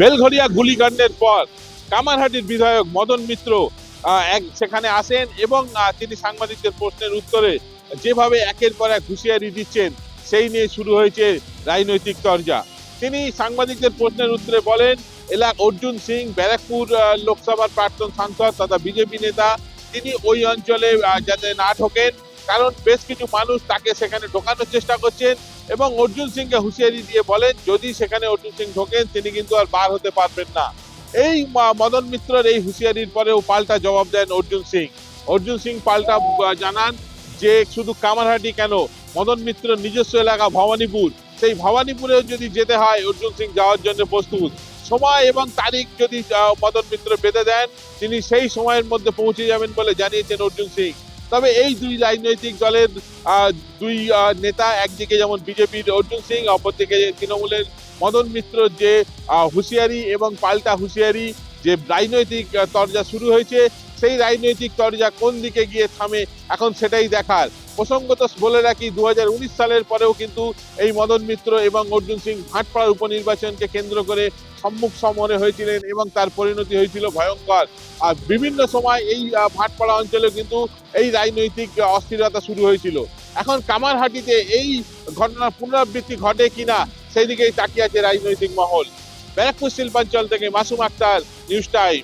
বেলঘরিয়া গুলিকাণ্ডের পর কামারহাটির বিধায়ক মদন মিত্র এক সেখানে আসেন এবং তিনি সাংবাদিকদের প্রশ্নের উত্তরে যেভাবে একের পর এক হুঁশিয়ারি দিচ্ছেন, সেই নিয়ে শুরু হয়েছে রাজনৈতিক চর্চা। তিনি সাংবাদিকদের প্রশ্নের উত্তরে বলেন, এলাক অর্জুন সিং, ব্যারাকপুর লোকসভার প্রাক্তন সাংসদ তথা বিজেপি নেতা, তিনি ওই অঞ্চলে যাতে না ঢোকেন কারণ বেশ কিছু মানুষ তাকে সেখানে ঢোকানোর চেষ্টা করছেন এবং অর্জুন সিংকে হুঁশিয়ারি দিয়ে বলেন, যদি সেখানে অর্জুন সিং ঢোকেন, তিনি কিন্তু আর বার হতে পারবেন না। এই মদন মিত্রর এই হুঁশিয়ারির পরেও পাল্টা জবাব দেন অর্জুন সিং। অর্জুন সিং পাল্টা জানান যে, শুধু কামারহাটি কেন? মদন মিত্র নিজস্ব এলাকা ভবানীপুর। সেই ভবানীপুরেও যদি যেতে হয়, অর্জুন সিং যাওয়ার জন্য প্রস্তুত। সময় এবং তারিখ যদি মদন মিত্র বেঁধে দেন, তিনি সেই সময়ের মধ্যে পৌঁছে যাবেন বলে জানিয়েছেন অর্জুন সিং। তবে এই দুই রাজনৈতিক দলের দুই নেতা একদিকে যেমন বিজেপির অর্জুন সিং, অপরদিকে তৃণমূলের মদন মিত্র যে হুঁশিয়ারি এবং পাল্টা হুঁশিয়ারি যে রাজনৈতিক তরজা শুরু হয়েছে, সেই রাজনৈতিক তরজা কোন দিকে গিয়ে থামে, এখন সেটাই দেখার। প্রসঙ্গত বলে রাখি দু হাজার উনিশ সালের পরেও কিন্তু এই মদন মিত্র এবং অর্জুন সিং ভাটপাড়া উপনির্বাচনকে কেন্দ্র করে সম্মুখ সমরে হয়েছিলেন এবং তার পরিণতি হয়েছিল ভয়ঙ্কর। আর বিভিন্ন সময় এই ভাটপাড়া অঞ্চলে কিন্তু এই রাজনৈতিক অস্থিরতা শুরু হয়েছিল। এখন কামারহাটিতে এই ঘটনার পুনরাবৃত্তি ঘটে কিনা, সেই দিকেই তাকিয়ে আছে রাজনৈতিক মহল। ব্যারাকপুর শিল্পাঞ্চল থেকে মাসুম আক্তার নিউজ টাইম।